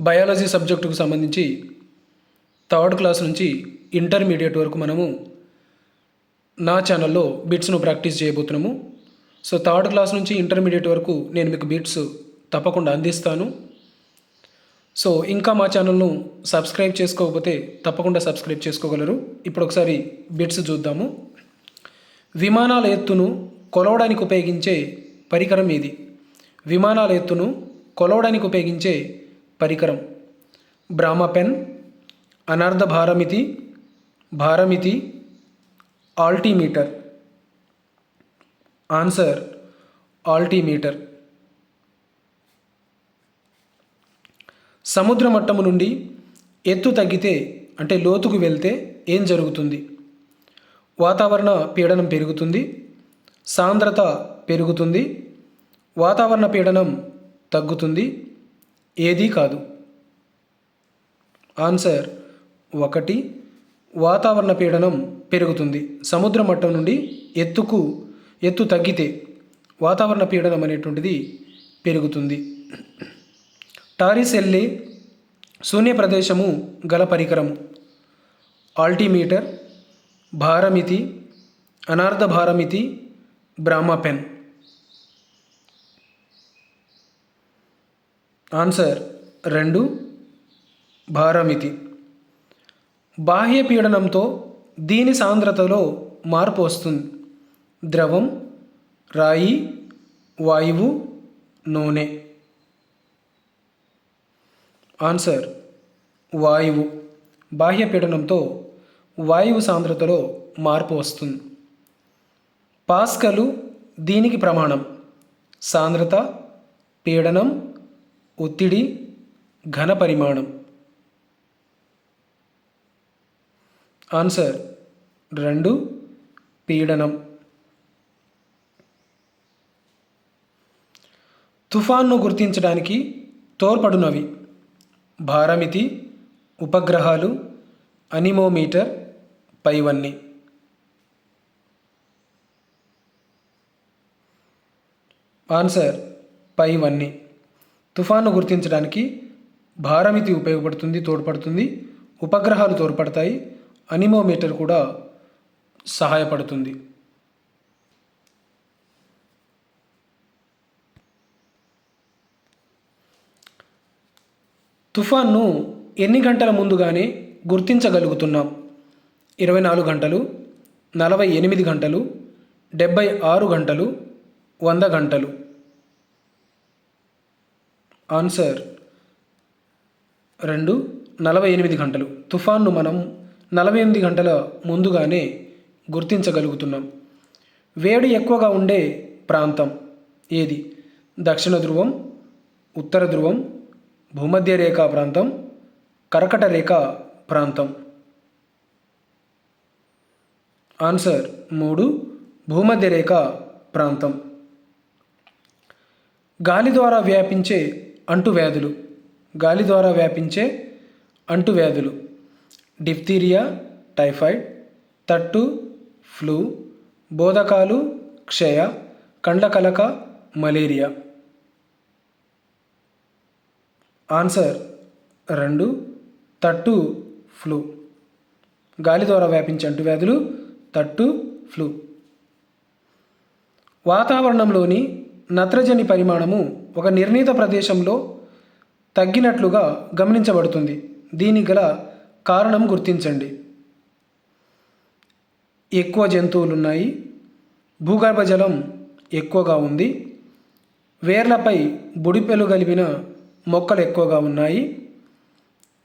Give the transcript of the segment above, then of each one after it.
Biology సబ్జెక్టుకు సంబంధించి third class నుంచి intermediate వరకు మనము నా ఛానల్లో బిట్స్ను ప్రాక్టీస్ చేయబోతున్నాము. సో థర్డ్ క్లాస్ నుంచి ఇంటర్మీడియట్ వరకు నేను మీకు బిట్స్ తప్పకుండా అందిస్తాను. సో ఇంకా మా ఛానల్ను సబ్స్క్రైబ్ చేసుకోకపోతే తప్పకుండా సబ్స్క్రైబ్ చేసుకోగలరు. ఇప్పుడు ఒకసారి బిట్స్ చూద్దాము. విమానాల ఎత్తును కొలవడానికి ఉపయోగించే పరికరం ఏది? విమానాల ఎత్తును కొలవడానికి ఉపయోగించే పరికరం. బ్రామ పెన్ అనార్ధ భారమితి భారమితి ఆల్టీమీటర్. Answer altimeter. సముద్ర మట్టము నుండి ఎత్తు తగ్గితే అంటే లోతుకు వెళ్తే ఏం జరుగుతుంది? వాతావరణ పీడనం పెరుగుతుంది సాంద్రత పెరుగుతుంది వాతావరణ పీడనం తగ్గుతుంది ఏదీ కాదు. ఆన్సర్ ఒకటి. వాతావరణ పీడనం పెరుగుతుంది. సముద్ర మట్టం నుండి ఎత్తుకు ఎత్తు తగ్గితే వాతావరణ పీడనం అనేటువంటిది పెరుగుతుంది. టారిసెల్లి శూన్య ప్రదేశము గల పరికరము ఆల్టీమీటర్ భారమితి అనార్ధ భారమితి బ్రాహ్మ పెన్ ఆన్సర్ రెండు భారమితి. బాహ్య పీడనంతో దీని సాంద్రతలో మార్పు వస్తుంది. ద్రవం రాయి వాయువు నూనె. ఆన్సర్ వాయువు. బాహ్య పీడనంతో వాయువు సాంద్రతలో మార్పు వస్తుంది. పాస్కలు దీనికి ప్రమాణం. సాంద్రత పీడనం ఒత్తిడి ఘన పరిమాణం. ఆన్సర్ రెండు పీడనం. తుఫాన్ను గుర్తించడానికి తోడ్పడునవి భారమితి ఉపగ్రహాలు అనిమోమీటర్ పైవన్నీ. ఆన్సర్ పైవన్నీ. తుఫాను గుర్తించడానికి భారమితి ఉపయోగపడుతుంది తోడ్పడుతుంది. ఉపగ్రహాలు తోడ్పడతాయి. అనిమోమీటర్ కూడా సహాయపడుతుంది. తుఫాన్ను ఎన్ని గంటల ముందుగానే గుర్తించగలుగుతున్నాం? ఇరవై నాలుగు గంటలు నలభై ఎనిమిది గంటలు డెబ్బై ఆరు గంటలు వంద గంటలు. ఆన్సర్ రెండు నలభై ఎనిమిది గంటలు. తుఫాన్ను మనం నలభై ఎనిమిది గంటల ముందుగానే గుర్తించగలుగుతున్నాం. వేడి ఎక్కువగా ఉండే ప్రాంతం ఏది? దక్షిణ ధ్రువం ఉత్తర ధ్రువం భూమధ్య రేఖా ప్రాంతం కర్కట రేఖ ప్రాంతం. ఆన్సర్ మూడు భూమధ్య రేఖ ప్రాంతం. గాలి ద్వారా వ్యాపించే అంటువ్యాధులు. గాలి ద్వారా వ్యాపించే అంటువ్యాధులు. డిఫ్థీరియా టైఫాయిడ్ తట్టు ఫ్లూ బోధకాలు క్షయ కండకలక మలేరియా. ఆన్సర్ రెండు తట్టు ఫ్లూ. గాలి ద్వారా వ్యాపించే అంటువ్యాధులు తట్టు ఫ్లూ. వాతావరణంలోని నత్రజని పరిమాణము ఒక నిర్ణీత ప్రదేశంలో తగ్గినట్లుగా గమనించబడుతుంది. దీనికి గల కారణం గుర్తించండి. ఎక్కువ జంతువులు ఉన్నాయి భూగర్భ జలం ఎక్కువగా ఉంది. వేర్లపై బుడిపెలు కలిపిన మొక్కలు ఎక్కువగా ఉన్నాయి.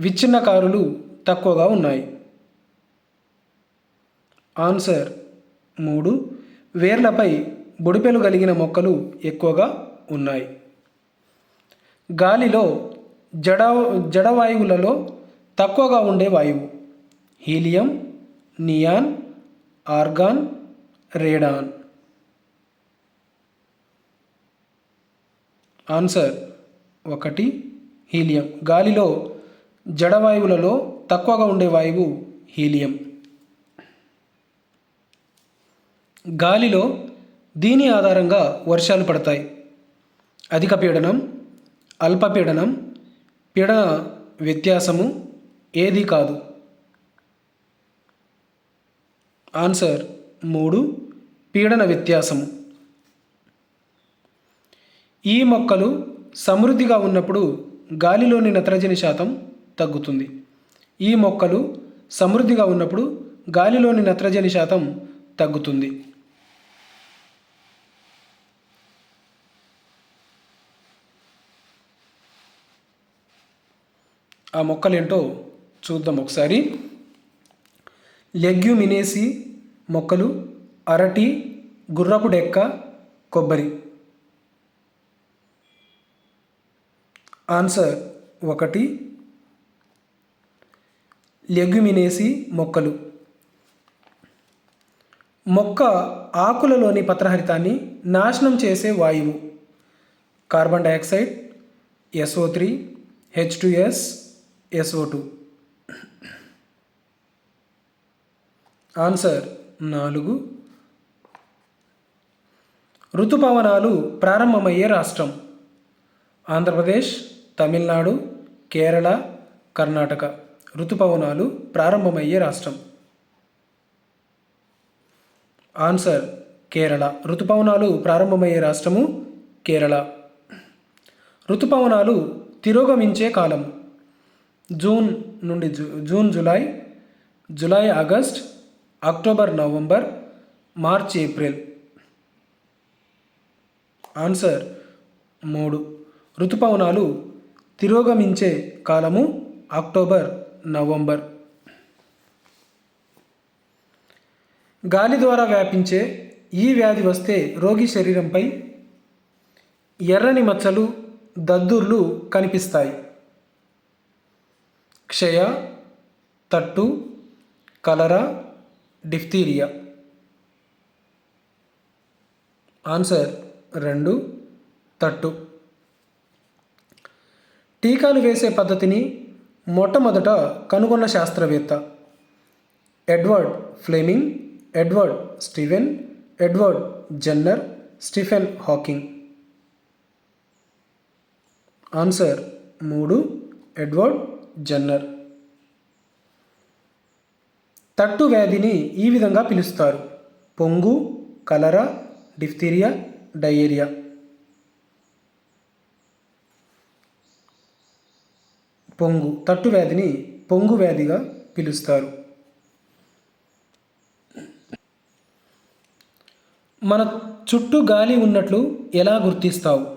విచ్ఛిన్నకారులు తక్కువగా ఉన్నాయి. ఆన్సర్ మూడు. వేర్లపై బుడిపెలు కలిగిన మొక్కలు ఎక్కువగా ఉన్నాయి. గాలిలో జడ జడవాయువులలో తక్కువగా ఉండే వాయువు. Helium neon argon radon. Answer ఒకటి హీలియం. గాలిలో జడవాయువులలో తక్కువగా ఉండే వాయువు హీలియం. గాలిలో దీని ఆధారంగా వర్షాలు పడతాయి. అధిక పీడనం అల్పపీడనం పీడన వ్యత్యాసము ఏది కాదు. ఆన్సర్ మూడు పీడన వ్యత్యాసము. ఈ మొక్కలు సమృద్ధిగా ఉన్నప్పుడు గాలిలోని నత్రజని శాతం తగ్గుతుంది. ఈ మొక్కలు సమృద్ధిగా ఉన్నప్పుడు గాలిలోని నత్రజని శాతం తగ్గుతుంది. ఆ మొక్కలు ఏంటో చూద్దాం ఒకసారి. లెగ్యూమినేసి మొక్కలు అరటి గుర్రపు డెక్క కొబ్బరి. ఆన్సర్ ఒకటి. లెగ్యుమినేసి మొక్కలు. మొక్క ఆకులలోని పత్రహరితాన్ని నాశనం చేసే వాయువు. Carbon dioxide S O three H two S S O two answer నాలుగు. ఋతుపవనాలు ప్రారంభమయ్యే రాష్ట్రం. ఆంధ్రప్రదేశ్ తమిళనాడు కేరళ కర్ణాటక. ఋతుపవనాలు ప్రారంభమయ్యే రాష్ట్రం. ఆన్సర్ కేరళ. ఋతుపవనాలు ప్రారంభమయ్యే రాష్ట్రము కేరళ. ఋతుపవనాలు తిరోగమించే కాలం. జూన్ నుండి zoo June July July August October November March April. Answer మూడు. ఋతుపవనాలు తిరోగమించే కాలము అక్టోబర్ నవంబర్. గాలి ద్వారా వ్యాపించే ఈ వ్యాధి వస్తే రోగి శరీరంపై ఎర్రని మచ్చలు దద్దుర్లు కనిపిస్తాయి. క్షయ తట్టు కలరా డిఫ్తీరియా. ఆన్సర్ రెండు తట్టు. టీకాలు వేసే పద్ధతిని మొట్టమొదట కనుగొన్న శాస్త్రవేత్త Edward Fleming Edward Steven Edward Jenner Stephen Hawking. Answer మూడు ఎడ్వర్డ్ జన్నర్ తట్టు వ్యాధిని ఈ విధంగా పిలుస్తారు. పొంగు కలరా డిఫ్తీరియా డయేరియా. పొంగు తట్టు వ్యాధిని పొంగు వ్యాధిగా పిలుస్తారు. మన చుట్టూ గాలి ఉన్నట్లు ఎలా గుర్తిస్తావు?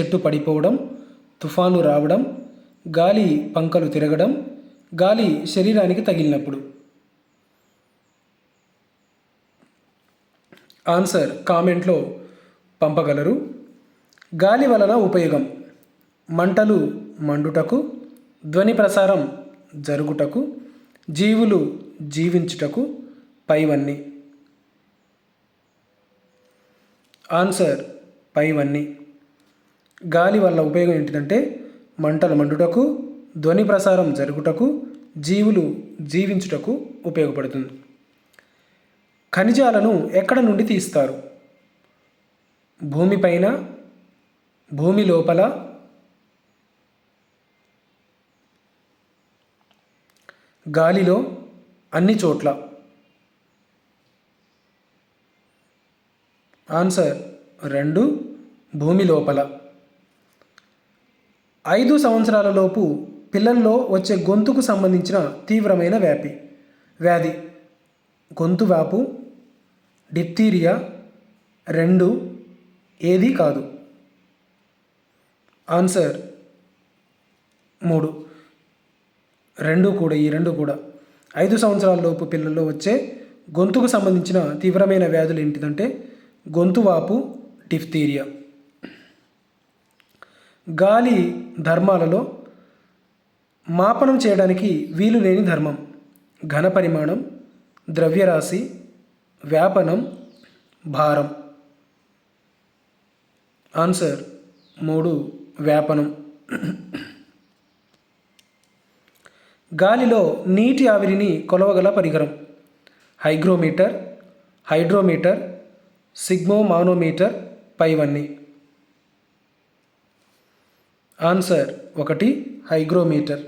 చెట్టు పడిపోవడం తుఫాను రావడం గాలి పంకలు తిరగడం గాలి శరీరానికి తగిలినప్పుడు. ఆన్సర్ కామెంట్లో పంపగలరు. గాలి వలన ఉపయోగం మంటలు మండుటకు ధ్వని ప్రసారం జరుగుటకు జీవులు జీవించుటకు పైవన్నీ. ఆన్సర్ పైవన్నీ. గాలి వల్ల ఉపయోగం ఏంటిదంటే మంటలు మండుటకు ధ్వని ప్రసారం జరుగుటకు జీవులు జీవించుటకు ఉపయోగపడుతుంది. ఖనిజాలను ఎక్కడ నుండి తీస్తారు? భూమిపైన భూమి లోపల? గాలిలో? అన్ని చోట్ల? ఆన్సర్ రెండు భూమి లోపల. ఐదు సంవత్సరాలలోపు పిల్లల్లో వచ్చే గొంతుకు సంబంధించిన తీవ్రమైన వ్యాపి వ్యాధి. గొంతు వ్యాపు డిప్తీరియా రెండు ఏది కాదు. ఆన్సర్ మూడు. రెండు కూడా ఈ రెండు కూడా. ఐదు సంవత్సరాలలోపు పిల్లల్లో వచ్చే గొంతుకు సంబంధించిన తీవ్రమైన వ్యాధులు ఏంటిదంటే గొంతు వాపు డిఫ్తీరియా గాలి ధర్మాలలో మాపనం చేయడానికి వీలు లేని ధర్మం. ఘన పరిమాణం ద్రవ్యరాశి వ్యాపనం భారం. ఆన్సర్ మూడు వ్యాపనం. గాలిలో నీటి ఆవిరిని కొలవగల పరికరం. హైగ్రోమీటర్ హైడ్రోమీటర్ సిగ్మో మానోమీటర్ పైవన్నీ. ఆన్సర్ ఒకటి హైగ్రోమీటర్.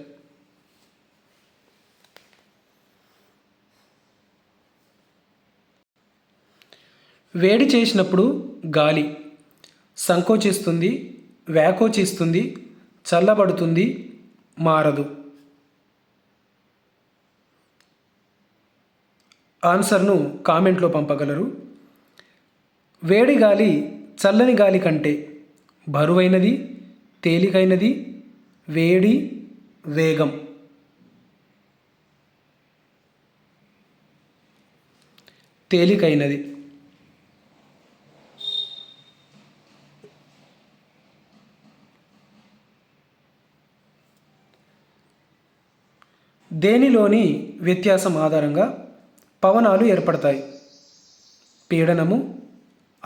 వేడి చేసినప్పుడు గాలి. సంకోచిస్తుంది వ్యాకోచిస్తుంది చల్లబడుతుంది మారదు. ఆన్సర్ను కామెంట్లో పంపగలరు. వేడి గాలి చల్లని గాలి కంటే బరువైనది తేలికైనది వేడి వేగం. తేలికైనది. దేనిలోని వ్యత్యాసం ఆధారంగా పవనాలు ఏర్పడతాయి? పీడనము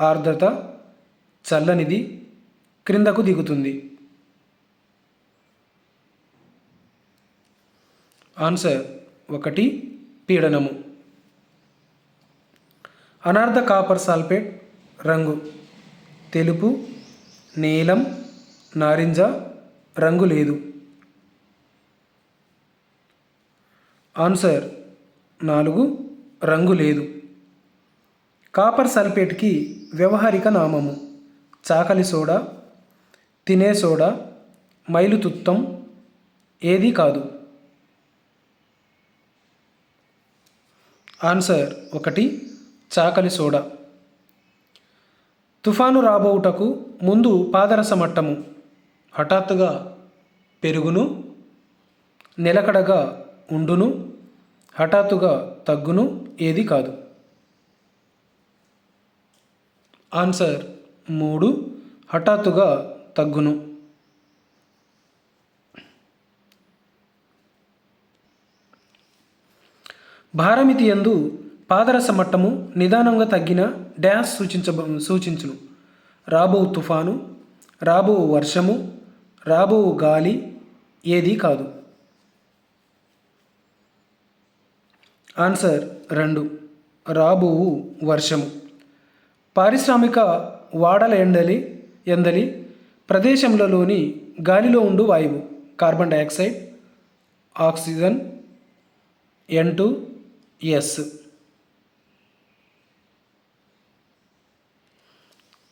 ఆర్ద్రత చల్లనిది క్రిందకు దిగుతుంది. ఆన్సర్ ఒకటి పీడనము. అనార్ధ కాపర్ సాల్ఫేట్ రంగు. తెలుపు నీలం నారింజ రంగు లేదు. ఆన్సర్ నాలుగు రంగు లేదు. కాపర్ సల్ఫేట్కి వ్యవహారిక నామము. చాకలి సోడా తినే సోడా మైలుతుత్తం ఏదీ కాదు. ఆన్సర్ ఒకటి చాకలి సోడా. తుఫాను రాబోవుటకు ముందు పాదరస మట్టము. హఠాత్తుగా పెరుగును నిలకడగా ఉండును హఠాత్తుగా తగ్గును ఏది కాదు. ఆన్సర్ మూడు హఠాత్తుగా తగ్గును. భారమితి ఎందు పాదరస మట్టము నిదానంగా తగ్గిన డ్యాష్ సూచించ సూచించును. రాబో తుఫాను రాబో వర్షము రాబో గాలి ఏదీ కాదు. ఆన్సర్ రెండు. రాబోవు వర్షము. పారిశ్రామిక వాడల ఎండలి ఎందలి ప్రదేశంలోని గాలిలో ఉండు వాయువు. Carbon dioxide oxygen N two S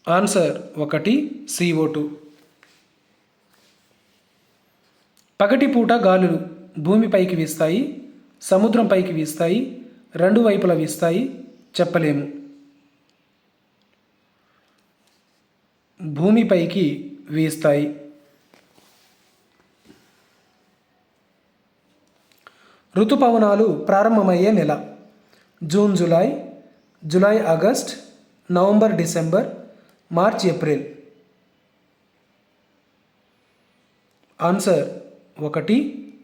answer ఒకటి సిఓ టూ పగటిపూట గాలులు భూమిపైకి వీస్తాయి సముద్రంపైకి వీస్తాయి రెండు వైపులా వీస్తాయి చెప్పలేము. భూమిపైకి వీస్తాయి. ఋతుపవనాలు ప్రారంభమయ్యే నెల. June July July August November December March April. Answer ఒకటి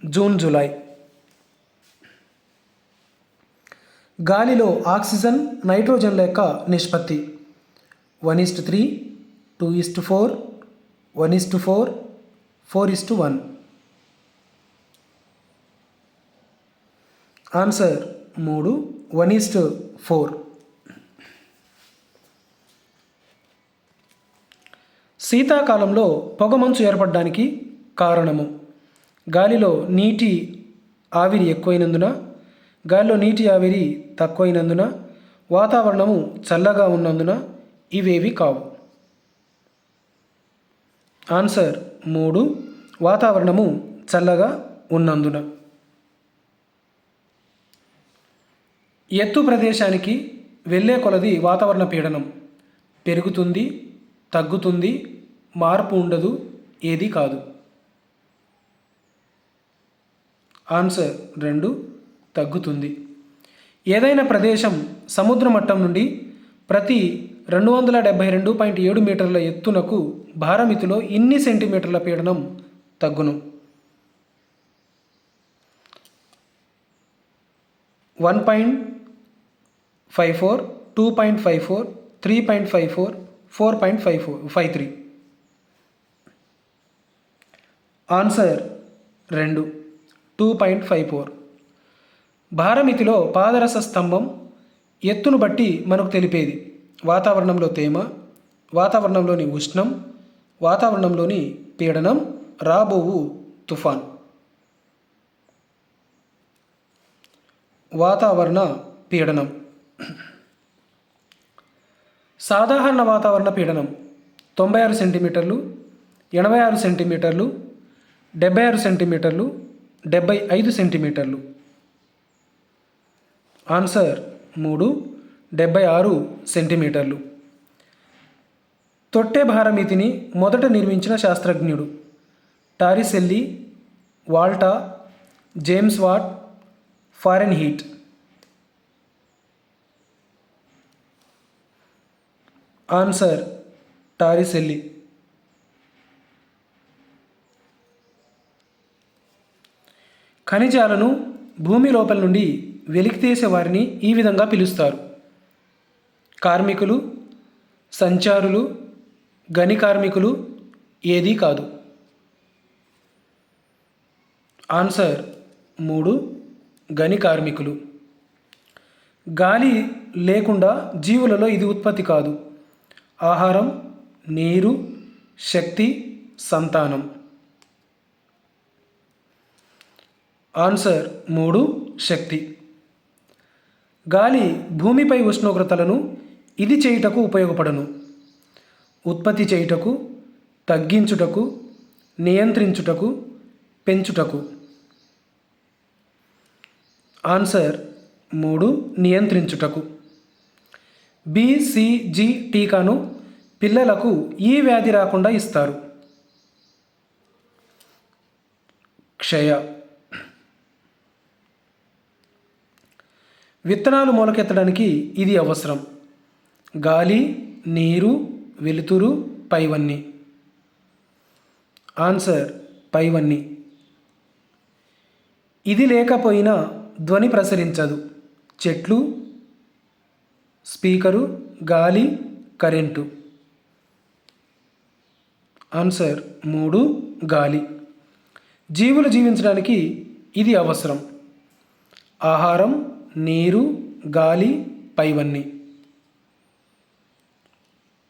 జూన్ జూలై. గాలిలో ఆక్సిజన్ నైట్రోజన్ల యొక్క నిష్పత్తి. One is to three two is to four one is to four four is to one. Answer మూడు వన్ ఈస్ట్ ఫోర్. శీతాకాలంలో పొగమంచు ఏర్పడడానికి కారణము. గాలిలో నీటి ఆవిరి ఎక్కువైనందున గాలిలో నీటి ఆవిరి తక్కువైనందున వాతావరణము చల్లగా ఉన్నందున ఇవేవి కావు. ఆన్సర్ మూడు వాతావరణము చల్లగా ఉన్నందున. ఎత్తు ప్రదేశానికి వెళ్ళే కొలది వాతావరణ పీడనం. పెరుగుతుంది తగ్గుతుంది మార్పు ఉండదు ఏది కాదు. ఆన్సర్ రెండు తగ్గుతుంది. ఏదైనా ప్రదేశం సముద్ర మట్టం నుండి ప్రతి రెండు వందల డెబ్బై రెండు పాయింట్ ఏడు మీటర్ల ఎత్తునకు భారమితిలో ఇన్ని సెంటీమీటర్ల పీడనం తగ్గును. One point five four two point five four three point five four four point five four five three. Answer రెండు టూ పాయింట్ ఫైవ్ ఫోర్. భారమితిలో పాదరస స్తంభం ఎత్తును బట్టి మనకు తెలిపేది వాతావరణంలో తేమ వాతావరణంలోని ఉష్ణం వాతావరణంలోని పీడనం రాబోవు తుఫాన్. వాతావరణ పీడనం. సాధారణ వాతావరణ పీడనం తొంభై ఆరు సెంటీమీటర్లు ఎనభై ఆరు సెంటీమీటర్లు డెబ్బై ఆరు సెంటీమీటర్లు డెబ్బై ఐదు సెంటీమీటర్లు. ఆన్సర్ మూడు డెబ్బై ఆరు సెంటీమీటర్లు. తొట్టె భారమితిని మొదట నిర్మించిన శాస్త్రజ్ఞుడు Torricelli Volta James Watt Fahrenheit answer Torricelli ఖనిజాలను భూమి లోపల నుండి వెలికితీసే వారిని ఈ విధంగా పిలుస్తారు. కార్మికులు సంచారులు గని కార్మికులు ఏదీ కాదు. ఆన్సర్ మూడు గని కార్మికులు. గాలి లేకుండా జీవులలో ఇది ఉత్పత్తి కాదు. ఆహారం నీరు శక్తి సంతానం. ఆన్సర్ మూడు శక్తి. గాలి భూమిపై ఉష్ణోగ్రతలను ఇది చేయుటకు ఉపయోగపడను. ఉత్పత్తి చేయుటకు తగ్గించుటకు నియంత్రించుటకు పెంచుటకు. ఆన్సర్ మూడు నియంత్రించుటకు. బీసీజీ టీకాను పిల్లలకు ఈ వ్యాధి రాకుండా ఇస్తారు. క్షయ. విత్తనాలు మొలకెత్తడానికి ఇది అవసరం. గాలి నీరు వెలుతురు పైవన్నీ. ఆన్సర్ పైవన్నీ. ఇది లేకపోయినా ధ్వని ప్రసరించదు. చెట్లు స్పీకరు గాలి కరెంటు. ఆన్సర్ మూడు గాలి. జీవులు జీవించడానికి ఇది అవసరం. ఆహారం నీరు గాలి పైవన్నీ.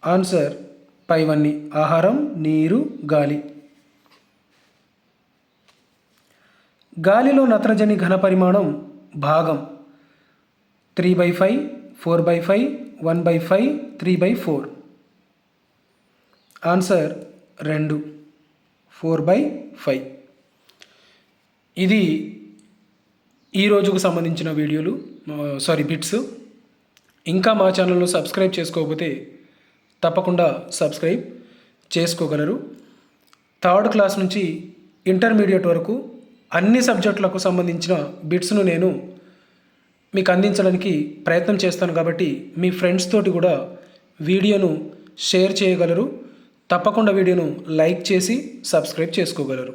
ఆన్సర్ పైవన్నీ. ఆహారం నీరు గాలి. గాలిలో నత్రజని ఘన పరిమాణం భాగం. Three by five four by five one by five three by four. Answer రెండు ఫోర్ బై ఫైవ్. ఇది ఈ రోజుకు సంబంధించిన వీడియోలు సారీ బిట్స్. ఇంకా మా ఛానల్ను సబ్స్క్రైబ్ చేసుకోకపోతే తప్పకుండా సబ్స్క్రైబ్ చేసుకోగలరు. థర్డ్ క్లాస్ నుంచి ఇంటర్మీడియట్ వరకు అన్ని సబ్జెక్టులకు సంబంధించిన బిట్స్ను నేను మీకు అందించడానికి ప్రయత్నం చేస్తాను కాబట్టి మీ ఫ్రెండ్స్ తోటి కూడా వీడియోను షేర్ చేయగలరు. తప్పకుండా వీడియోను లైక్ చేసి సబ్స్క్రైబ్ చేసుకోగలరు.